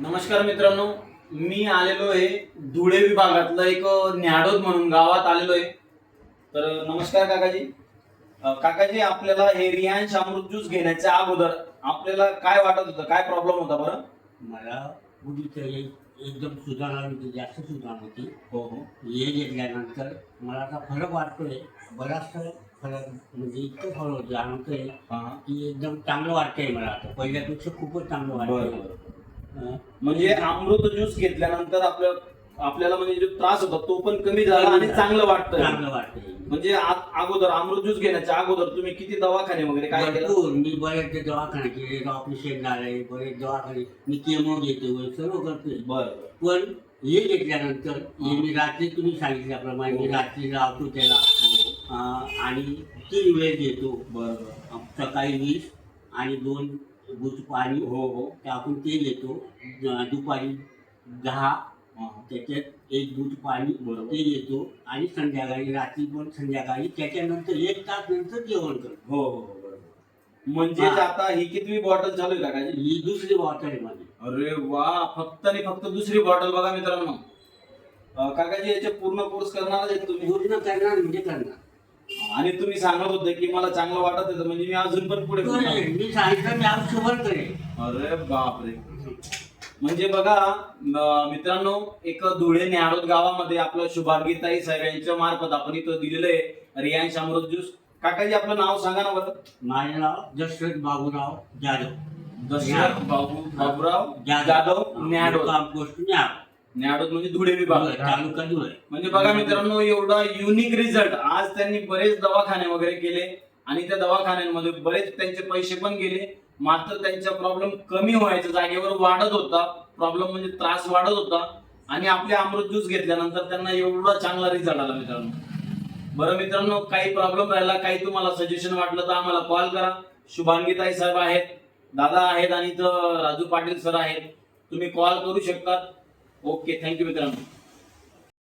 नमस्कार मित्रांनो मी आलेलो आहे धुळे विभागातलं एक न्याडोद म्हणून गावात आलेलो आहे. तर नमस्कार काकाजी. काकाजी आपल्याला हे रियांश अमृत ज्यूस घेण्याच्या अगोदर आपल्याला काय वाटत होतं? काय प्रॉब्लेम होता बरं? मला कुठेतरी एकदम सुधारणा होती जास्त सुधारणा होती. हो हो. हे घेतल्यानंतर मला आता फरक वाटतोय. बराचसा फरक म्हणजे इतकं फरक होतं जाणवतोय. की एकदम चांगलं वाटतंय मला आता. पहिल्यापेक्षा खूपच चांगलं वाटतंय. म्हणजे अमृत ज्यूस घेतल्यानंतर आपल्या आपल्याला म्हणजे जो त्रास होता तो पण कमी झाला आणि चांगलं चांगलं वाटतंय. म्हणजे आ- अगोदर अमृत ज्यूस घेण्याच्या अगोदर तुम्ही किती दवाखाने वगैरे काय केलं? भरपूर. मी बरेच दवाखाने केले. ऑपरेशन झालंय बरेच दवाखाने. मी केमो घेतो सर्व करतोय. बरं. पण हे घेतल्यानंतर हे मी रात्री तुम्ही सांगितल्याप्रमाणे मी हो. रात्री लावतो त्याला. अं, आणि तीन वेळ घेतो? बरं बरं. सकाळी वीस आणि दोन गुच पाणी हो हो टाकून ते घेतो दुपारी दहा. त्याच्यात एक दूध पाणी. ते घेतो आणि संध्याकाळी रात्री पण संध्याकाळी त्याच्यानंतर एक तास नंतर जेवण करतो हो हो हो म्हणजे हा. आता ही कितवी बॉटल चालू आहे काकाजी ही दुसरी बॉटल आहे माझी अरे वा फक्त आणि फक्त दुसरी बॉटल बघा मित्रांनो काकाजी याचे पूर्ण कोर्स करणार तुम्ही पूर्ण करणार म्हणजे करणार आणि तुम्ही सांगत होते की मला चांगलं वाटत होतं म्हणजे मी अजून पण पुढे करेल. मी सांगितलं मी आज शुभर करेल अरे बापरे. म्हणजे बघा म- मित्रांनो एक धुळे न्यारोद गावामध्ये आपलं शुभांगीताई साहेब यांच्या मार्फत आपण इथं दिलेलं आहे. रियांश अमृत ज्यूस. काकाजी आपलं नाव सांगा ना बरं. माझं नाव दशरथ बाबूराव जाधव. दशरथ बाबू बाबूराव जाधव. न्याडोद काम गोष्ट न्याड न्याडोद म्हणजे धुळे विभाग. तालुका धुळे. म्हणजे बघा मित्रांनो एवढा युनिक रिझल्ट आज त्यांनी बरेच दवाखाने वगैरे केले आणि त्या दवाखान्यांमध्ये बरेच त्यांचे पैसे पण गेले. मात्र त्यांचा प्रॉब्लेम कमी व्हायचा जागेवर वाढत होता. प्रॉब्लेम म्हणजे त्रास वाढत होता. आणि आपले अमृत ज्यूस घेतल्यानंतर त्यांना एवढा चांगला रिझल्ट आला मित्रांनो. बरं मित्रांनो काही प्रॉब्लेम राहिला काही तुम्हाला सजेशन वाटलं तर आम्हाला कॉल करा. शुभांगीताई साहेब आहेत दादा आहेत आणि इथं राजू पाटील सर आहेत. तुम्ही कॉल करू शकतात. ओके थँक्यू मित्रांनो.